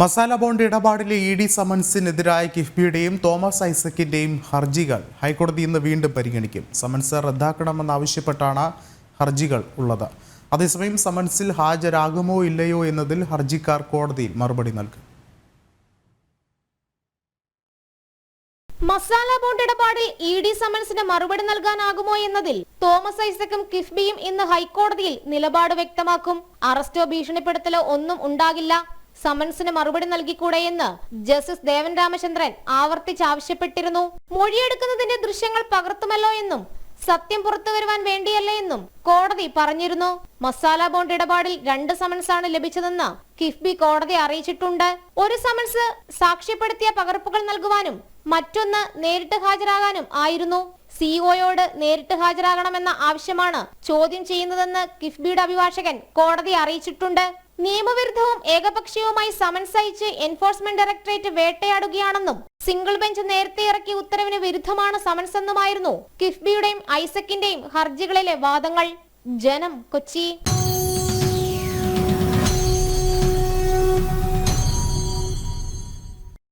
Masala bond ഇടപാടിലെ E D സമൻസിനെതിരായ കിഫ്ബിയുടെയും തോമസ് ഐസക്കിന്റെയും ഹർജികൾ ഹൈക്കോടതി ഇന്ന് വീണ്ടും പരിഗണിക്കും. സമൻസ് റദ്ദാക്കണമെന്നാവശ്യപ്പെട്ടാണ് ഹർജികൾ ഉള്ളത്. അതേസമയം സമൻസിൽ ഹാജരാകുമോ ഇല്ലയോ എന്നതിൽ ഹർജിക്കാർ കോടതിയിൽ മറുപടി നൽകും. മസാല ബോണ്ട് ഇടപാടിൽ ഇ ഡി സമൻസിന് മറുപടി നൽകാനാകുമോ എന്നതിൽ തോമസ് ഐസക്കും കിഫ്ബിയും ഇന്ന് ഹൈക്കോടതിയിൽ നിലപാട് വ്യക്തമാക്കും. അറസ്റ്റോ ഭീഷണിപ്പെടുത്തലോ ഒന്നും ഉണ്ടാകില്ല. സമൻസിന് മറുപടി നൽകിക്കൂടെയെന്ന് ജസ്റ്റിസ് ദേവൻ രാമചന്ദ്രൻ ആവർത്തിച്ചാവശ്യപ്പെട്ടിരുന്നു. മൊഴിയെടുക്കുന്നതിന്റെ ദൃശ്യങ്ങൾ പകർത്തുമല്ലോ എന്നും സത്യം പുറത്തു വരുവാൻ വേണ്ടിയല്ല എന്നും കോടതി പറഞ്ഞിരുന്നു. മസാല ബോണ്ട് ഇടപാടിൽ രണ്ട് സമൻസാണ് ലഭിച്ചതെന്ന് കിഫ്ബി കോടതി അറിയിച്ചിട്ടുണ്ട്. ഒരു സമൻസ് സാക്ഷ്യപ്പെടുത്തിയ പകർപ്പുകൾ നൽകുവാനും മറ്റൊന്ന് നേരിട്ട് ഹാജരാകാനും ആയിരുന്നു. സിഇഒയോട് നേരിട്ട് ഹാജരാകണമെന്ന ആവശ്യമാണ് ചോദ്യം ചെയ്യുന്നതെന്ന് കിഫ്ബിയുടെ അഭിഭാഷകൻ കോടതി അറിയിച്ചിട്ടുണ്ട്. നിയമവിരുദ്ധവും ഏകപക്ഷീയവുമായി സമൻസ് അയച്ച് എൻഫോഴ്സ്മെന്റ് ഡയറക്ടറേറ്റ് വേട്ടയാടുകയാണെന്നും സിംഗിൾ ബെഞ്ച് നേരത്തെ ഇറക്കിയ ഉത്തരവിന് വിരുദ്ധമാണ് സമൻസ് എന്നുമായിരുന്നു കിഫ്ബിയുടെയും ഐസക്കിന്റെയും ഹർജികളിലെ വാദങ്ങൾ. ജനം കൊച്ചി.